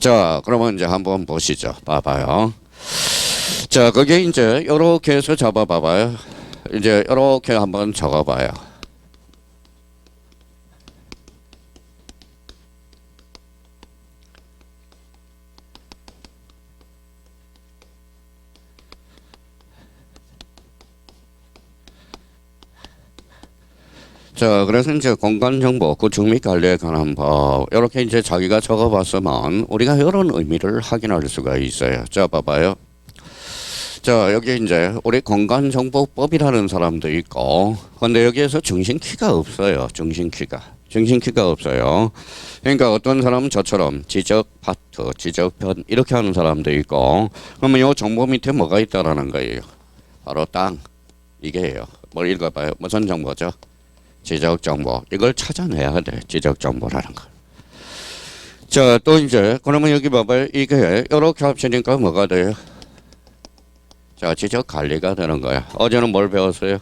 자, 그러면 이제 한번 보시죠. 봐봐요. 자, 거기에 이제 이렇게 해서 잡아봐봐요. 이제 이렇게 한번 적어봐요. 자, 그래서 이제 공간 정보 구축 및 관리에 관한 법 이렇게 이제 자기가 적어봤으면 우리가 이런 의미를 확인할 수가 있어요. 자, 봐봐요. 자, 여기 이제 우리 공간 정보법이라는 사람도 있고, 근데 여기에서 중심키가 없어요. 중심키가. 중심키가 없어요. 그러니까 어떤 사람은 저처럼 지적 파트, 지적 편 이렇게 하는 사람도 있고, 그러면 요 정보 밑에 뭐가 있다라는 거예요. 바로 땅 이게요. 뭘 읽어봐요. 무슨 정보죠? 지적 정보 이걸 찾아내야 돼 지적 정보라는 걸. 자 또 이제 그러면 여기 봐봐요 이게 이렇게 합치니까 뭐가 돼요? 자 지적 관리가 되는 거야. 어제는 뭘 배웠어요?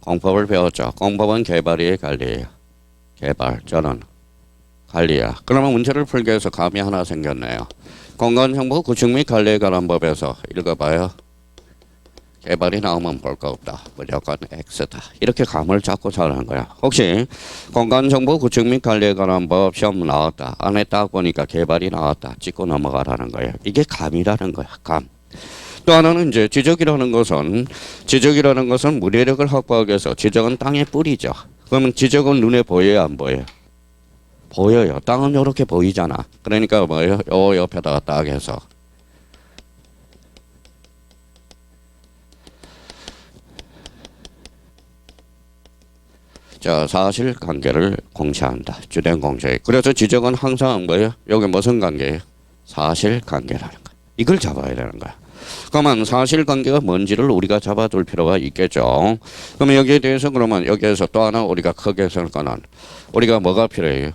공법을 배웠죠. 공법은 개발이의 관리예요. 개발 저는 관리야. 그러면 문제를 풀기 위해서 감이 하나 생겼네요. 공간정보 구축 및 관리에 관한 법에서 읽어봐요. 개발이 나오면 볼 거 없다. 무조건 X다. 이렇게 감을 잡고 사는 거야. 혹시 공간정보 구축 및 관리에 관한 법 시험 나왔다. 안 했다 보니까 개발이 나왔다. 찍고 넘어가라는 거야. 이게 감이라는 거야. 감. 또 하나는 이제 지적이라는 것은 지적이라는 것은 무례력을 확보하기 위해서 지적은 땅의 뿌리죠. 그러면 지적은 눈에 보여요, 안 보여요? 보여요. 땅은 이렇게 보이잖아. 그러니까 뭐예요? 요 옆에다가 딱 해서 자 사실 관계를 공시한다. 주된 공시. 그래서 지적은 항상 뭐예요? 여기 무슨 관계예요? 사실 관계라는 거. 이걸 잡아야 되는 거야. 그러면 사실 관계가 뭔지를 우리가 잡아둘 필요가 있겠죠. 그러면 여기에 대해서 그러면 여기에서 또 하나 우리가 크게 설 거는 우리가 뭐가 필요해요?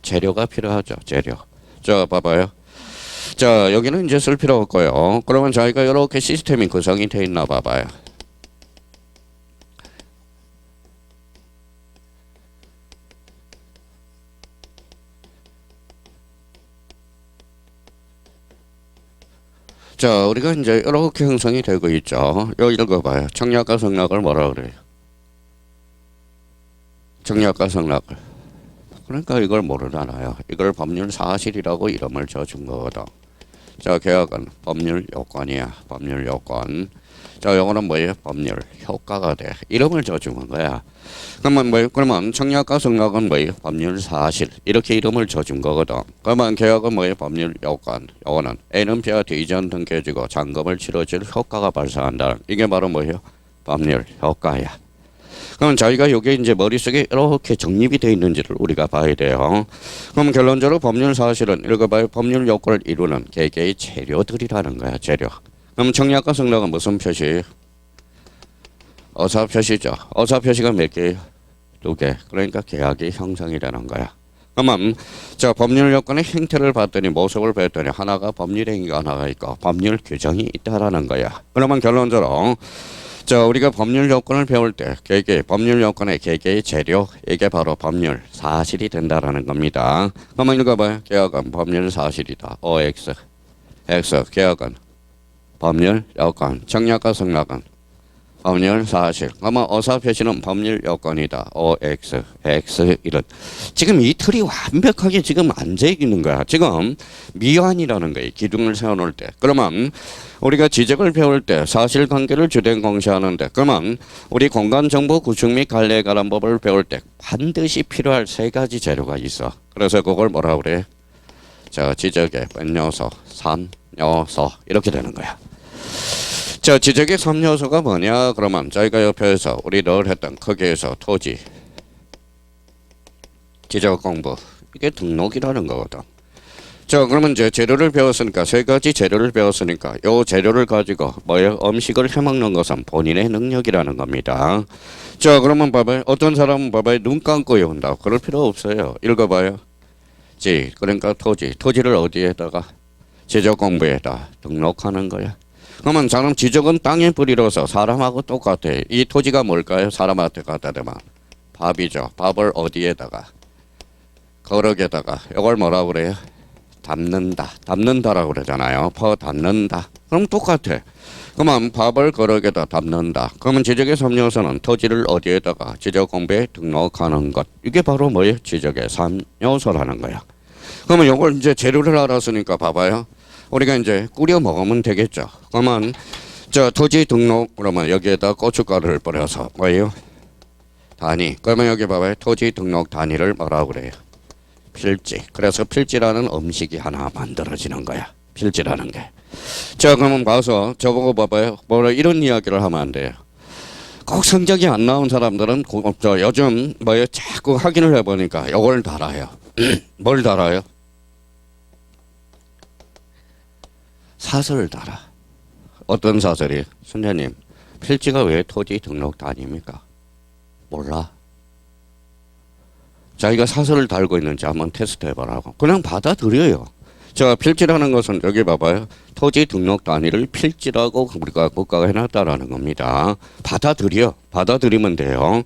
재료가 필요하죠. 재료. 자 봐봐요. 자 여기는 이제 쓸 필요 없고요. 그러면 저희가 이렇게 시스템이 구성이 돼 있나 봐봐요. 자, 우리가 이제 이렇게 형성이 되고 있죠. 여기 읽어봐요. 청약과 성락을 뭐라 그래요? 청약과 성락을. 그러니까 이걸 모르잖아요. 이걸 법률 사실이라고 이름을 줘준 거거든. 자, 계약은 법률 요건이야. 법률 요건. 자, 요거는 뭐예요? 법률 효과가 돼. 이름을 줘주는 거야. 그러면 뭐 그러면 청약과 성락은 뭐예요? 법률 사실 이렇게 이름을 줘준 거거든. 그러면 계약은 뭐예요? 법률 요건. 요거는 A는 B와 D 이전 등기해지고 잔금을 치러줄 효과가 발생한다. 이게 바로 뭐예요? 법률 효과야. 그럼 자기가 여기 이제 머릿속에 이렇게 정립이 되어 있는지를 우리가 봐야 돼요. 그럼 결론적으로 법률 사실은 읽어봐요. 법률 요건을 이루는 개개의 재료들이라는 거야. 재료. 그럼 청약과 성락은 무슨 표시? 어사 표시죠. 어사 표시가 몇 개예요? 두 개. 그러니까 계약이 형성이 되는 거야. 그러면 자 법률 요건의 형태를 봤더니 모습을 봤더니 하나가 법률 행위가 하나가 있고 법률 규정이 있다라는 거야. 그러면 결론적으로 자 우리가 법률 요건을 배울 때 개개 법률 요건의 개개의 재료 이게 바로 법률 사실이 된다라는 겁니다. 그러면 읽어봐요. 계약은 법률 사실이다. OX X 계약은 법률 요건 청약과 성락은 법률 사실. 아마 어사 표시는 법률 요건이다. OX, X 이런. 지금 이 틀이 완벽하게 지금 앉아 있는 거야. 지금 미완이라는 거예요. 기둥을 세워놓을 때. 그러면 우리가 지적을 배울 때 사실관계를 주된 공시하는데 그러면 우리 공간 정보 구축 및 관리에 관한 법을 배울 때 반드시 필요할 세 가지 재료가 있어. 그래서 그걸 뭐라 그래? 저 지적의本요소, 산 요소 이렇게 되는 거야. 자, 지적의 3요소가 뭐냐? 그러면 저희가 옆에서 우리 늘 했던 거기에서 토지, 지적 공부 이게 등록이라는 거거든. 자, 그러면 이제 재료를 배웠으니까 세 가지 재료를 배웠으니까 요 재료를 가지고 뭐예요? 음식을 해먹는 것은 본인의 능력이라는 겁니다. 자, 그러면 봐봐요. 어떤 사람은 봐봐요. 눈 감고 외운다. 그럴 필요 없어요. 읽어봐요. 지, 그러니까 토지. 토지를 어디에다가? 지적 공부에다 등록하는 거야. 그러면 사람 지적은 땅의 뿌리로서 사람하고 똑같아. 이 토지가 뭘까요? 사람한테 갖다 대면 밥이죠. 밥을 어디에다가? 거럭에다가. 이걸 뭐라 그래요? 담는다. 담는다라고 그러잖아요. 퍼 담는다. 그럼 똑같아. 그러면 밥을 거럭에다 담는다. 그러면 지적의 3요소는 토지를 어디에다가 지적 공부에 등록하는 것. 이게 바로 뭐예요? 지적의 3요소라는 거야. 그러면 이걸 이제 재료를 알았으니까 봐봐요. 우리가 이제 끓여 먹으면 되겠죠. 그러면 저 토지 등록 그러면 여기에다 고춧가루를 뿌려서 뭐예요? 단위. 그러면 여기 봐봐요. 토지 등록 단위를 뭐라고 그래요? 필지. 그래서 필지라는 음식이 하나 만들어지는 거야. 필지라는 게. 자, 그러면 봐서 저보고 봐봐요. 뭐라 이런 이야기를 하면 안 돼요. 꼭 성적이 안 나온 사람들은 고- 저 요즘 뭐예요? 자꾸 확인을 해보니까 이걸 달아요. 뭘 달아요? 사설을 달아. 어떤 사설이? 선생님, 필지가 왜 토지 등록 단위입니까? 몰라. 자기가 사설을 달고 있는지 한번 테스트 해보라고. 그냥 받아들여요. 자, 필지라는 것은 여기 봐봐요. 토지 등록 단위를 필지라고 우리가 국가가 해놨다라는 겁니다. 받아들여. 받아들이면 돼요.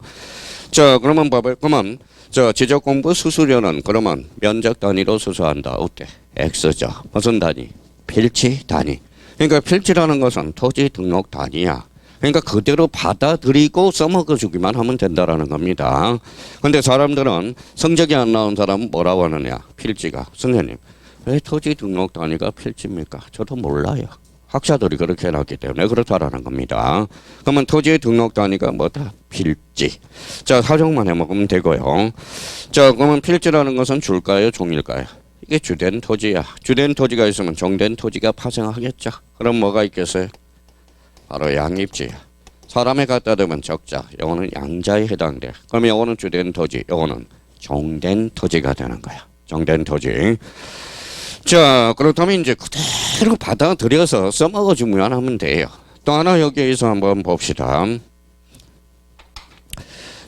자, 그러면 봐봐요. 그러면 저 지적 공부 수수료는 그러면 면적 단위로 수수한다. 어때? X죠. 무슨 단위? 필지 단위. 그러니까 필지라는 것은 토지 등록 단위야. 그러니까 그대로 받아들이고 써먹어 주기만 하면 된다라는 겁니다. 근데 사람들은 성적이 안 나온 사람은 뭐라고 하느냐? 필지가. 선생님, 왜 토지 등록 단위가 필지입니까? 저도 몰라요. 학자들이 그렇게 해놨기 때문에 그렇다라는 겁니다. 그러면 토지의 등록 단위가 뭐다? 필지. 자, 사정만 해먹으면 되고요. 자, 그러면 필지라는 것은 줄까요? 종일까요? 이게 주된 토지야. 주된 토지가 있으면 종된 토지가 파생하겠죠. 그럼 뭐가 있겠어요? 바로 양입지야. 사람에 갖다 대면 적자. 요거는 양자에 해당돼. 그럼 요거는 주된 토지. 요거는 종된 토지가 되는 거야. 종된 토지. 자, 그렇다면 이제 그대로 받아들여서 써먹어 주면 하면 돼요. 또 하나 여기에서 한번 봅시다.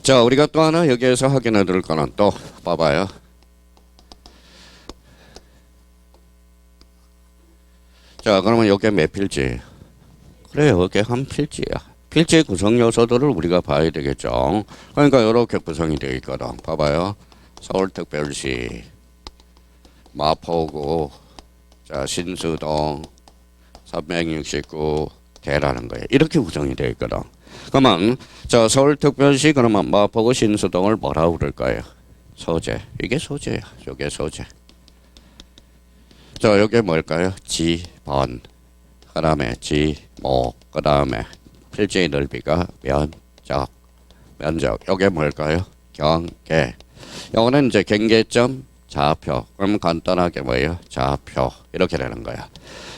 자, 우리가 또 하나 여기에서 확인해 드릴 거는 또 봐봐요. 자, 그러면 여기에 몇 필지? 그래요. 이게 한 필지야. 필지의 구성 요소들을 우리가 봐야 되겠죠. 그러니까 이렇게 구성이 되어 있거든. 봐봐요. 서울특별시, 마포구, 자 신수동, 369 대라는 거예요. 이렇게 구성이 되어 있거든. 그러면 자 서울특별시 그러면 마포구 신수동을 뭐라고 그럴까요? 소재. 이게 소재야. 이게 소재. 자 이게 뭘까요? 지번. 그 다음에 지목. 그 다음에 필지의 넓이가 면적. 면적. 이게 뭘까요? 경계. 요거는 이제 경계점 좌표. 그럼 간단하게 뭐예요? 좌표. 이렇게 되는 거야.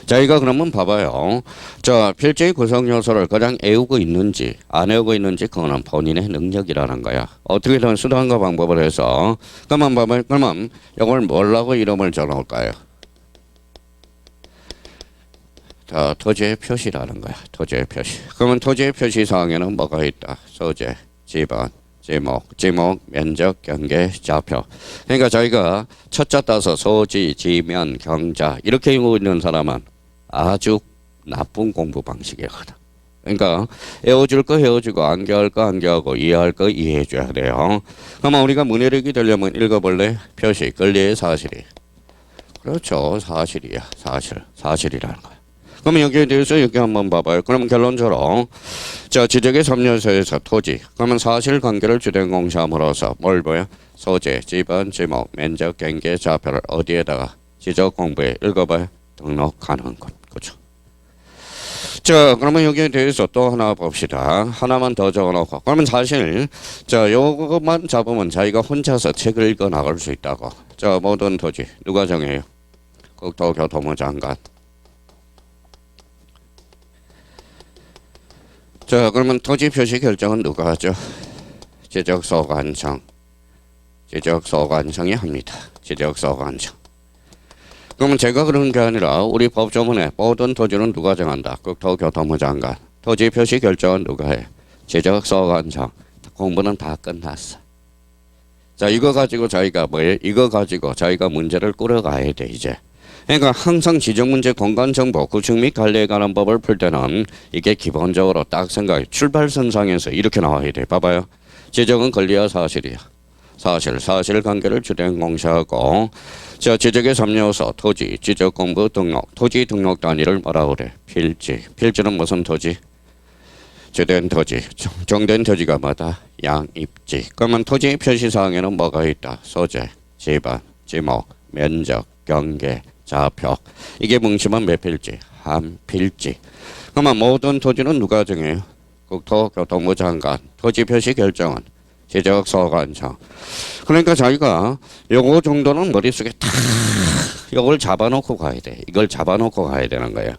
자, 이거 그러면 봐봐요. 자, 필지의 구성 요소를 그냥 애우고 있는지 안 애우고 있는지 그거는 본인의 능력이라는 거야. 어떻게든 수단과 방법을 해서 그러면 봐봐요. 그러면 이걸 뭐라고 이름을 정할까요? 자, 토지의 표시라는 거야. 토지의 표시. 그러면 토지의 표시 사항에는 뭐가 있다? 소재, 지번, 지목, 지목, 면적, 경계, 좌표. 그러니까 저희가 첫자 따서 소지, 지면, 경자 이렇게 읽고 있는 사람은 아주 나쁜 공부 방식이거든. 그러니까 헤어줄 거 헤어지고 안겨할 거 안겨하고 이해할 거 이해해줘야 돼요. 그러면 우리가 문해력이 되려면 읽어볼래? 표시, 권리의 사실이. 그렇죠. 사실이야. 사실. 사실이라는 거야. 그러면 여기에 대해서 여기 한번 봐봐요. 그러면 결론적으로 자 지적의 삼요소에서 토지 그러면 사실관계를 주된 공시함으로써 뭘 보여? 소재, 지번, 지목, 면적, 경계, 좌표를 어디에다가 지적 공부에 읽어봐요. 등록하는 것. 그렇죠. 자 그러면 여기에 대해서 또 하나 봅시다. 하나만 더 적어놓고 그러면 사실 자 요것만 잡으면 자기가 혼자서 책을 읽어 나갈 수 있다고. 자 모든 토지 누가 정해요? 국토교통부 장관. 자 그러면 토지 표시 결정은 누가 하죠? 지적소관청. 지적소관청이 합니다. 지적소관청. 그러면 제가 그런 게 아니라 우리 법조문에 모든 토지는 누가 정한다? 국토교통부 장관. 토지 표시 결정은 누가 해? 지적소관청. 공부는 다 끝났어. 자 이거 가지고 자기가 뭐예요? 이거 가지고 자기가 문제를 꾸려가야 돼 이제. 그러니까 항상 지적 문제 공간 정보 구축 및 관리에 관한 법을 풀 때는 이게 기본적으로 딱 생각이 출발선상에서 이렇게 나와야 돼. 봐봐요. 지적은 권리와 사실이야. 사실 사실관계를 주된 공시하고 자 지적의 삼요소 토지 지적 공부 등록 토지 등록 단위를 뭐라 그래? 필지. 필지는 무슨 토지? 주된 토지. 정- 정된 토지가 뭐다? 양입지. 그러면 토지 표시사항에는 뭐가 있다? 소재 지방 지목 면적 경계 좌표 이게 뭉치면 몇 필지? 한 필지. 그러면 모든 토지는 누가 정해요? 국토교통부 장관. 토지 표시 결정은 지적 소관청 그러니까 자기가 요거 정도는 머릿속에 다 이걸 잡아놓고 가야 돼. 이걸 잡아놓고 가야 되는 거야